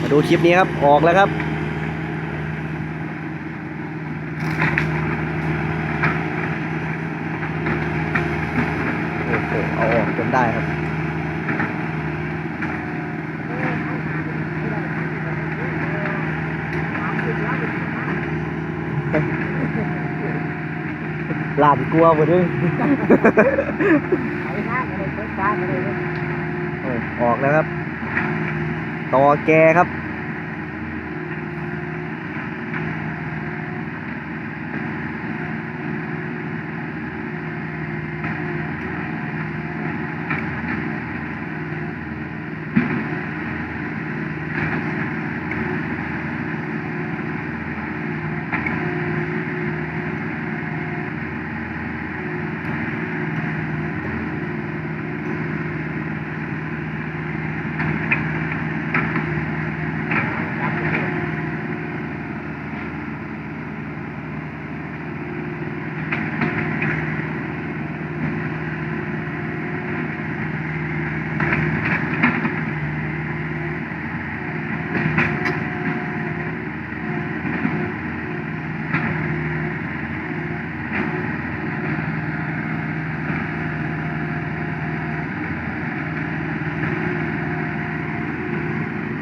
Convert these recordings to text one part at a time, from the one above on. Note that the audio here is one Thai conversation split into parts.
มาดูคลิปนี้ครับ ออกแล้วครับ โอ้โห เอาออกจนได้ครับ หลานกลัวหมดเลยโอ้ออกแล้วครับ ต่อแกครับ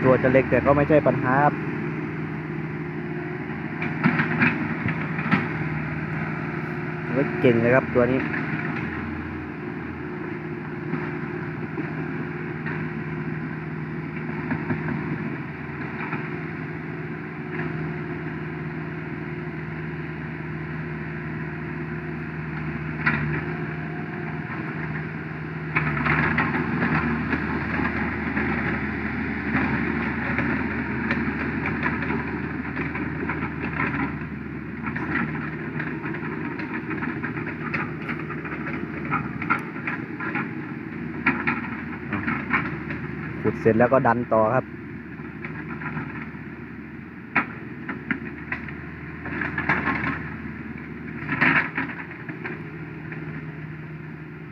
ตัว จะเล็กแต่ก็ไม่ใช่ปัญหาครับถือว่าเก่งเลยครับตัวนี้ ขุดเสร็จแล้วก็ดันต่อครับ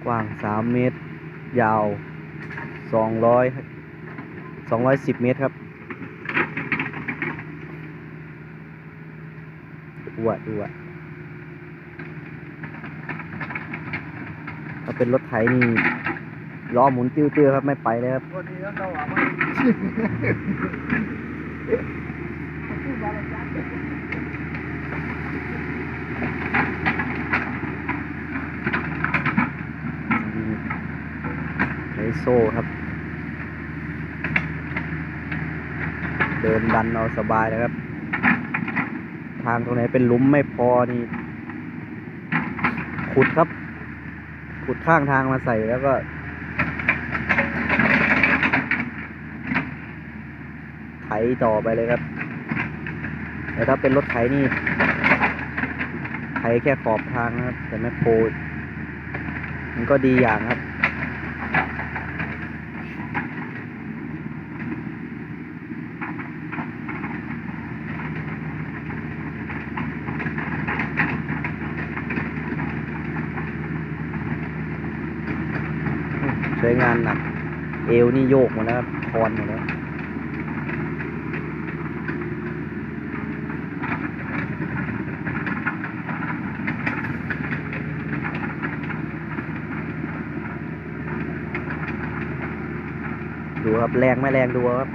กว้างสามเมตร ยาวสองร้อยสองร้อยสิบเมตรครับอวดอวดถ้าเป็นรถไถนี่ ล้อหมุนติ้วๆครับไม่ไปเลยครับใช้โซ่ครับ เดินดันเอาสบายนะครับ ทางตรงไหนเป็นลุมไม่พอนี่ ขุดครับ ขุดข้างทางมาใส่แล้วก็ ไถ ต่อไปเลยครับ แต่ถ้าเป็นรถไถนี่ไถแค่ขอบทางนะครับ แต่แมคโครมันก็ดีอย่างครับ ใช้งานหนัก เอวนี่โยกหมดแล้วครับคอนหมดแล้ว แรงไม่แรงดูครับ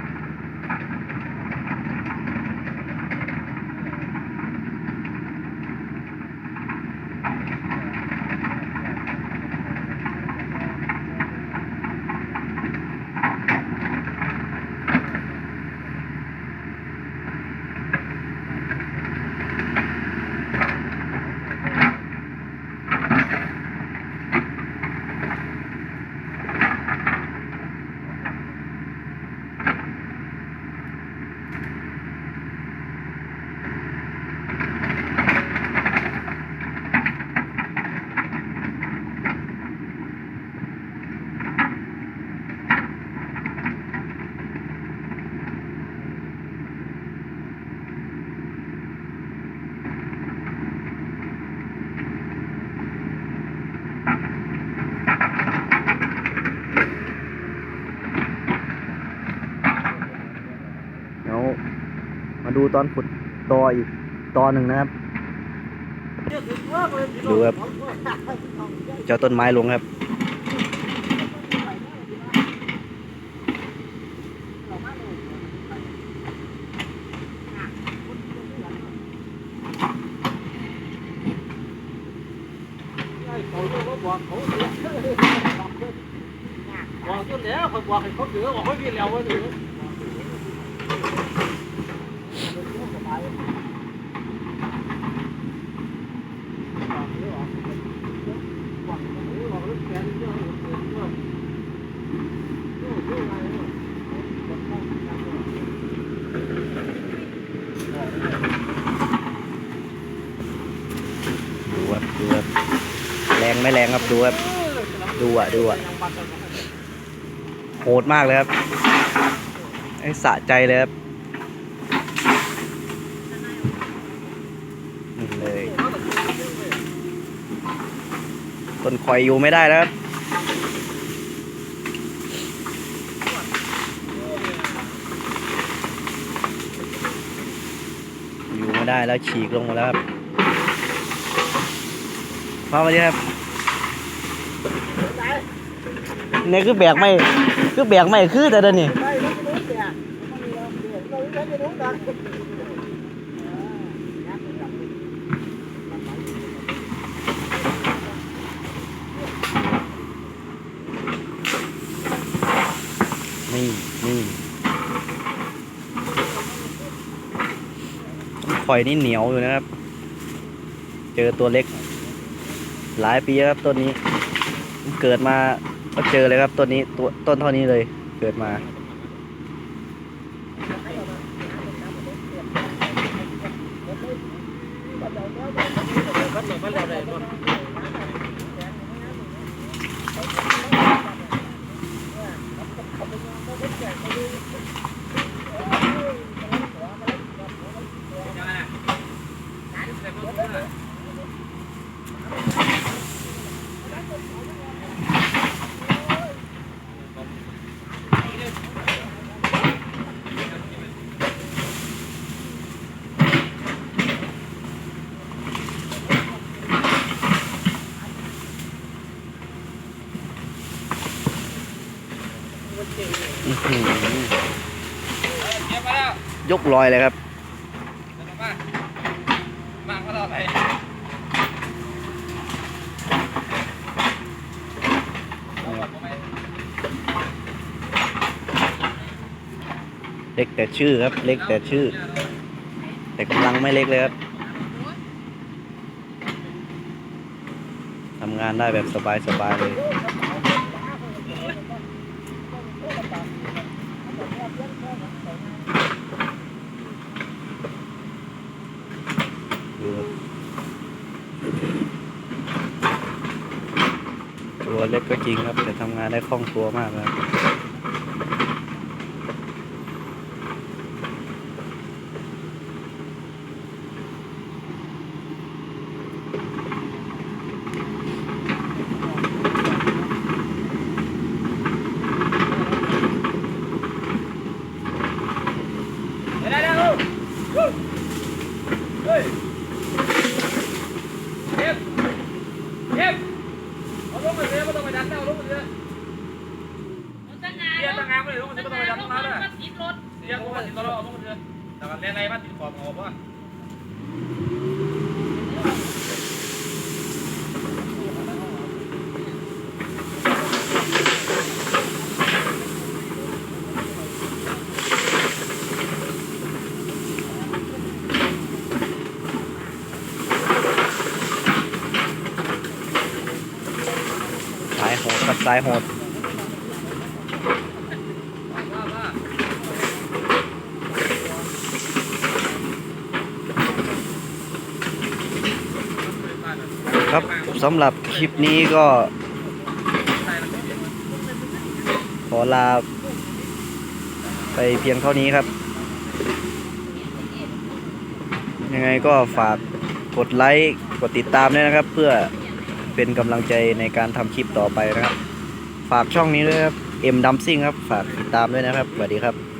อ ดูตอนขุดตออีกตอหนึ่งนะครับ ดูครับ เจ้าต้นไม้ลงครับ บอกจนแล้วคนบอกให้เขาถือบอกให้พี่แล้วว่าถือ ดูครับดูครับแรง ไม่แรงครับดูครับดูอะดูอะโหดมากเลยครับไอ้สะใจเลยครับนี่เลย ต้นคอยอยู่ไม่ได้แล้วครับอยู่ไม่ได้แล้วฉีกลงมาแล้วครับมาวันนี้ครับ เนี่ยคือแบกไม่คือแบกไม่คือแต่เดี๋ยวนี้นี่นี่ข่อยนี่เหนียวอยู่นะครับ เจอตัวเล็ก หลายปีครับต้นนี้ เกิดมา ก็เจอเลยครับต้นนี้ตัวต้นเท่านี้เลยเกิดมา ยกลอยเลยครับมาก็เราไปเล็กแต่ชื่อครับ เล็กแต่ชื่อ แต่กำลังไม่เล็กเลยครับทำงานได้แบบสบายๆเลย ดูครับ ตัวเล็กก็จริงครับแต่ทำงานได้คล่องตัวมากนะครับได้แล้วเฮ้ยเก็บเก็บเอาลงมาเลยไม่ต้องไปดันแล้วเอาลงมาเลย ตั้งงาน เรียนตั้งงานไม่ได้ลงมาเลยไม่ต้องไปดันตรงนั้นเลย ติดรถ เรียนลงมาติดต่อเอาลงมาเลยแต่ก็เรียนอะไรบ้างติดขอบเอาป่ะ สายโหดครับสายโหดครับสำหรับคลิปนี้ก็ ขอลาไปเพียงเท่านี้ครับ ยังไงก็ฝากกดไลค์ กดติดตามด้วยนะครับ เพื่อ เป็นกำลังใจในการทำคลิปต่อไปนะครับ ฝากช่องนี้ด้วยครับเอ็มดัมซิ่งครับ ฝากติดตามด้วยนะครับสวัสดีครับ